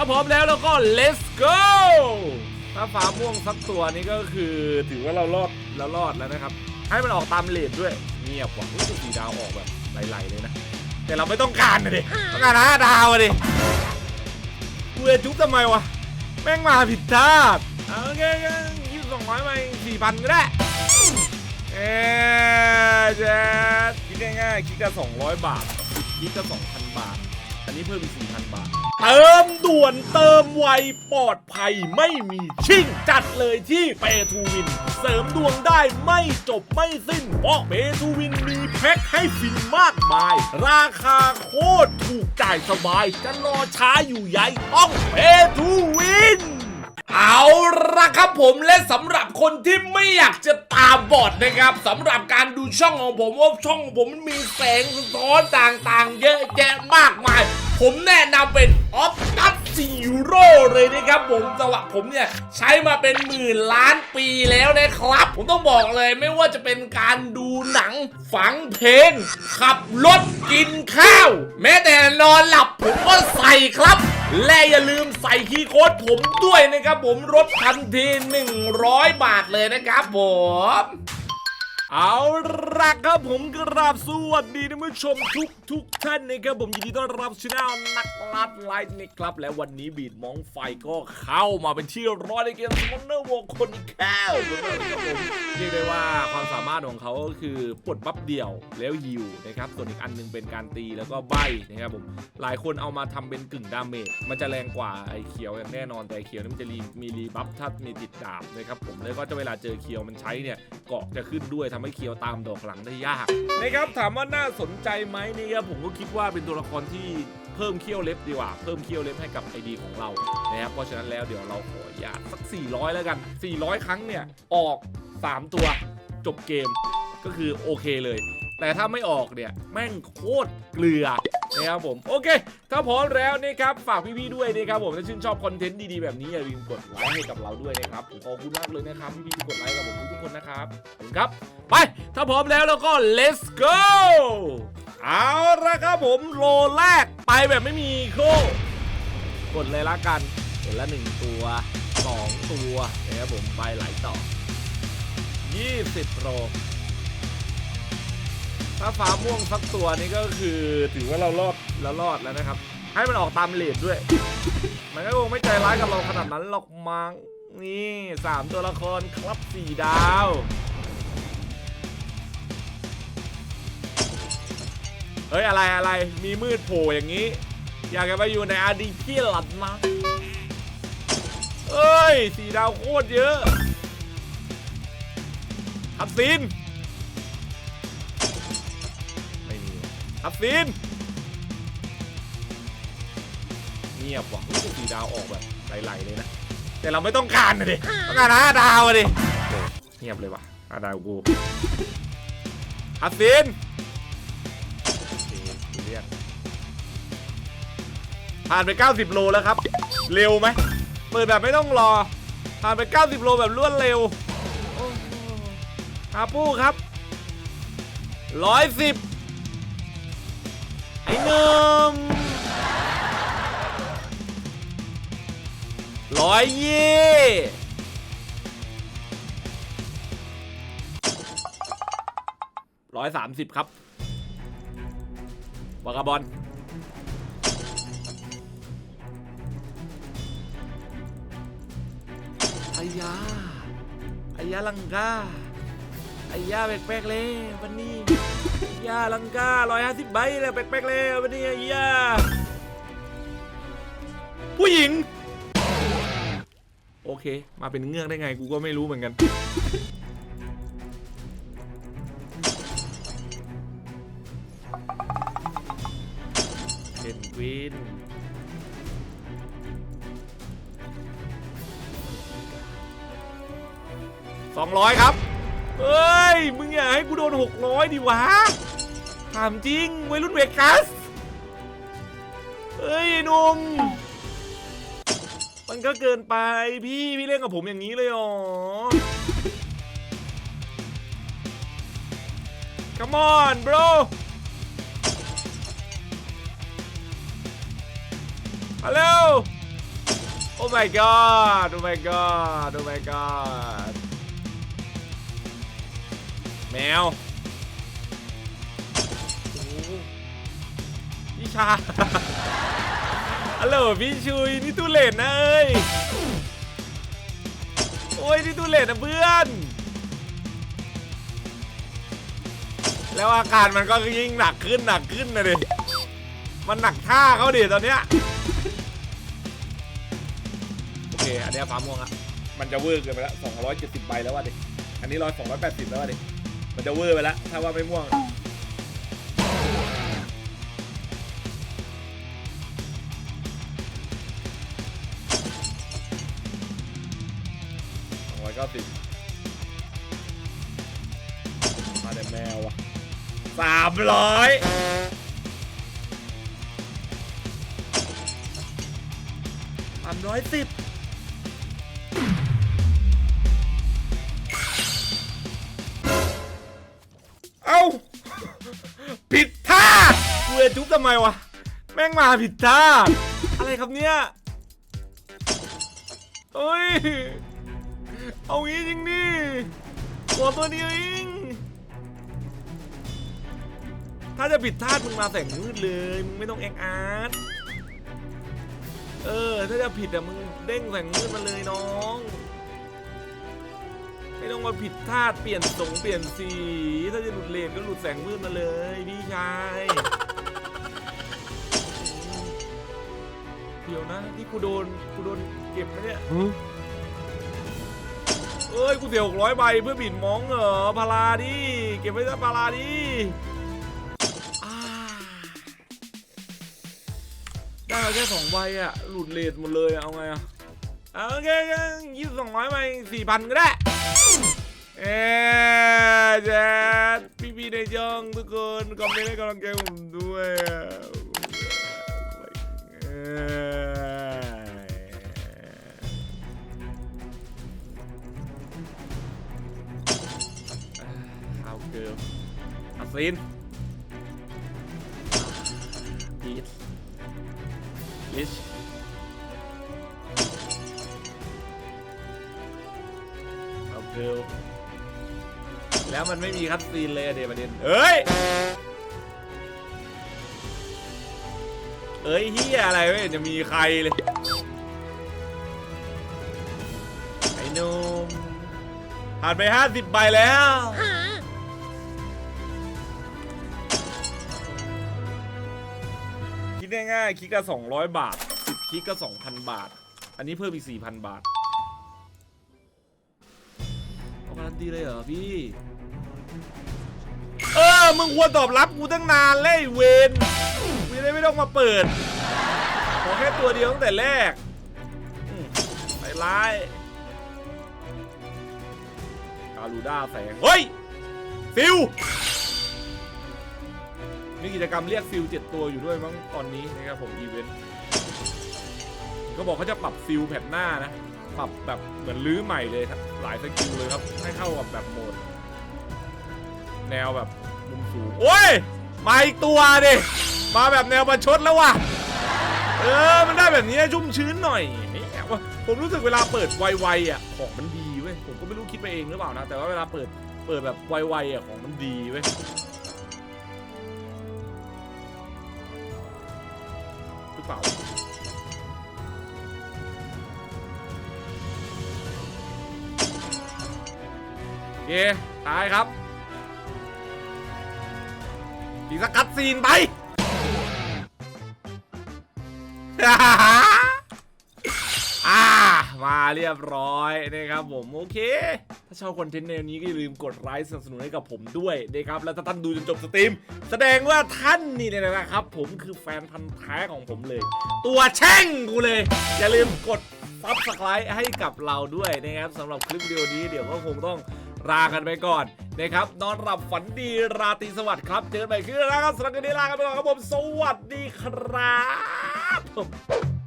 ถ้าพร้อมแล้วเราก็ let's go ถ้าฟ้าม่วงสักตัวนี้ก็คือถือว่าเรารอดเรารอดแล้วนะครับ ให้มันออกตามเลทด้วยเงียบว่ะรู้สึกสีดาวออกแบบไหลๆเลยนะ แต่เราไม่ต้องการนะดิต้องการห้าดาวอะดิกูจะจุ๊บทำไมวะแม่งมาผิดท่าดเอาโอเคยี่สิบสองร้อยมาสี่พันก็ได้เอ๊ะจ๊ดคิดง่ายๆคิดกันสองร้อยบาทคิดกันสองพัน นี้เพิ่มอีกสี่พันบาท เติมด่วนเติมไวปลอดภัยไม่มีชิ่ง จัดเลยที่เปทูวิน เสริมดวงได้ไม่จบไม่สิ้น เพราะเปทูวินมีแพ็คให้ฟินมากมาย ราคาโคตรถูกจ่ายสบาย จะรอช้าอยู่ใหญ่ต้องเปทูวินเอาละครับผมและสำหรับคนที่ไม่อยากจะตาบอดนะครับสำหรับการดูช่องของผมว่าช่องของผมมันมีแสงสะท้อนต่างๆ เยอะแยะมากมาย ผมแนะนำเป็นออฟตัสซีโร่เลยนะครับผมสำหรับผมเนี่ยใช้มาเป็นหมื่นล้านปีแล้วนะครับ ผมต้องบอกเลยไม่ว่าจะเป็นการดูหนังฟังเพลง ขับรถกินข้าว แม้แต่นอนหลับผมก็ใส่ครับและอย่าลืมใส่คีย์โค้ดผมด้วยนะครับผมลดทันที 100 บาทเลยนะครับผม เอาละครับผมกราบสวัสดีท่านผู้ชมทุกทุกท่านนะครับผมยินดีต้อนรับช anel นักลัดไลฟ์นะครับและวันนี้บีดมองไฟก็เข้ามาเป็นที่ร้อยในเกมสมอนเนอร์วงคนอีกแล้วนะครับผมเรียกได้ว่าความสามารถของเขาก็คือปลดบัฟเดี่ยวแล้วฮิวนะครับส่วนอีกอันหนึงเป็นการตีแล้วก็ใบนะครับผมหลายคนเอามาทำเป็นกึ่งดาเมจมันจะแรงกว่าไอ้เขียวอย่างแน่นอนแต่เขียวนี่มันจะรีมีรีบัฟถ้ามีติดดาบนะครับผมแล้วก็จะเวลาเจอเขียวมันใช้เนี่ยเกาะจะขึ้นด้วยทำให้เคียวตามดอกหลังได้ยากนะครับถามว่าน่าสนใจไหมนี่ครับผมก็คิดว่าเป็นตัวละครที่เพิ่มเคี้ยวเล็บดีกว่า เพิ่มเคี้ยวเล็บให้กับไอดีของเรานะครับเพราะฉะนั้นแล้วเดี๋ยวเราขออย่าสัก 400 แล้วกัน 400 ครั้งเนี่ยออก 3 ตัวจบเกมก็คือโอเคเลย แต่ถ้าไม่ออกเนี่ยแม่งโคตรเกลือนะครับผมโอเค ถ้าพร้อมแล้วนะครับฝากพี่ๆด้วยนะครับผมถ้าชื่นชอบคอนเทนต์ดีๆแบบนี้อย่าลืมกดไลค์ให้กับเราด้วยนะครับผมขอบคุณมากเลยนะครับพี่ๆที่กดไลค์กับผมทุกๆคนนะครับขอบคุณครับไปถ้าพร้อมแล้วแล้วก็ let's go เอาละครับผมโลแรกไปแบบไม่มีโค้กดเลยละกันกดละหนึ่งตัวสองตัวนะครับผมไปไหลต่อ 20โล ถ้าฟ้าม่วงสักตัวนี้ก็คือถือว่าเรารอดเรารอดแล้วนะครับ ให้มันออกตามเลทด้วย มันก็คงไม่ใจร้ายกับเราขนาดนั้นหรอกมั้งนี่สามตัวละครครับสี่ดาวเฮ้ย อะไรอะไรมีมืดโผล่อย่างนี้ อยากจะไปอยู่ในอาดีพี่หลัดมั้งเอ้ย สี่ดาวโคตรเยอะคับซีน อัฟฟินเงียบว่ะสีดาวออกแบบไหลๆเลยนะ แต่เราไม่ต้องการนะดิต้องการห้ดาวอะดิเงียบเลยว่ะห้ดาวกูอัฟฟินผ่านไป 90 โลแล้วครับ เร็วไหมเปิดแบบไม่ต้องรอ ผ่านไป 90 โลแบบรวดเร็วอาปูครับ 110 ร้อยยี่ร้อยสามสิบครับวากาบอลอายาอายาลังกาไอ้ย่าแปลกๆเลยวันนี้ย่าลังการ้อยห้าสิบใบเลยแปลกๆเลยวันนี้ไอ้ย่าผู้หญิงโอ เค มาเป็นเงือกได้ไงกูก็ไม่รู้เหมือนกัน เพนกวินสองร้อยครับเฮ้ย มึงอย่าให้กูโดน600ดิวะ ถามจริงวัยรุ่นเวกัสเฮ้ยไอ้หนุ่ม มันก็เกินไปพี่พี่เล่นกับผมอย่างนี้เลยเหรอ Come on bro มาเร็วโอ้ my god โอ้ my god โอ้ my god แมวพี่ชา ฮัลโหลพี่ชุยนี่ตูเลนนะเอ้ย โอ้ยนี่ตูเลนนะเพื่อน แล้วอาการมันก็ยิ่งหนักขึ้นหนักขึ้นนะดิ มันหนักท่าเขาดิตอนเนี้ย โอเค อันเนี้ยฟ้าม่วงอะมันจะเวอร์เกินไปแล้ว270ใบแล้วว่ะดิ อันนี้ร้อย280แปดสิบแล้วว่ะดิ มันจะเวอร์ไปแล้วถ้าว่าไม่ม่วงอะ แต่แมวอะสามร้อยสามร้อยสิบเอ้า ผิดท่ากูจะจุ๊บทำไมวะ แม่งมาผิดท่า อะไรครับเนี่ยเอ้ย เอางี้จริงดิตัวตัวเดียวเอง ถ้าจะผิดท่ามึงมาแสงมืดเลยมึงไม่ต้องแองอาร์ตเออ ถ้าจะผิดอะมึงเด้งแสงมืดมาเลยน้อง ไม่ต้องมาผิดท่าเปลี่ยนสงเปลี่ยนสี ถ้าจะหลุดเลนก็หลุดแสงมืดมาเลยพี่ชายเดี๋ยวนะที่กูโดนกูโดนเก็บไหมเนี่ยเอ้ยกูเสียหกร้อยใบเพื่อบินมองเหรอพาราดิเก็บไว้ซะพาราดิ แค่สองใบอะหลุดเลนหมดเลยเอาไงอะเอาโอเคยี่สิบสองร้อยใบสี่พันก็ได้ เอ๊ะแจ๊ดพี่พี่ในย่องทุกคนคอมเมนต์ให้กำลังใจผมด้วยเอาเกิร์ลอาซินพีท ลิชเอาเกิร์ลแล้วมันไม่มีคัตซีนเลยอะเดี๋ยวประเด็นเอ้ย เอ้ยเฮียอะไรไม่เห็นจะมีใครเลย ไอ้หนุ่มผ่านไป 50ใบแล้ว ง่ายๆคิดก็200บาท10คิดก็2,000บาท อันนี้เพิ่มอีก4,000บาทเอาการันตีเลยเหรอพี่ เออ มึงควรตอบรับกูตั้งนานเลยไอ้เวนกูจะได้ไม่ต้องมาเปิด ขอแค่ตัวเดียวตั้งแต่แรกอืมไปร้าย กาลูด้าแสง เฮ้ย ฟิว มีกิจกรรมเรียกฟิลเจ็ดตัวอยู่ด้วยมั้งตอนนี้นะครับผมอีเวนต์เขาบอกเขาจะปรับฟิลแผ่นหน้านะปรับแบบเหมือนลื้อใหม่เลยครับหลายสกิลเลยครับให้เข้ากับแบบโหมด แนวแบบมุมสูงโอ้ยมาอีกตัวดิมาแบบแนวประชดแล้วว่ะเออมันได้แบบนี้ชุ่มชื้นหน่อยนี่ผมรู้สึกเวลาเปิดไวๆอะของมันดีเว้ยผมก็ไม่รู้คิดไปเองหรือเปล่านะแต่ว่าเวลาเปิดเปิดแบบไวๆอะของมันดีเว้ย เปล่าเคตายครับอีกสักคัดซีนไป อ่า มาเรียบร้อยนะครับผม โอเค ถ้าชอบคอนเทนต์แนวนี้ก็อย่าลืมกดไลค์สนับสนุนให้กับผมด้วยนะครับแล้วถ้าท่านดูจนจบสตรีม แสดงว่าท่านนี่เลยนะครับ ผมคือแฟนพันธ์แท้ของผมเลย ตัวแช่งกูเลย อย่าลืมกดซับสไครต์ให้กับเราด้วยนะครับสำหรับคลิปวิดีโอนี้เดี๋ยวก็คงต้องลากันไปก่อนนะครับนอนหลับฝันดีราตรีสวัสดิ์ครับ เจอกันใหม่คืนนะครับสำหรับคืนนี้ลากันไปก่อนครับผม สวัสดีครับ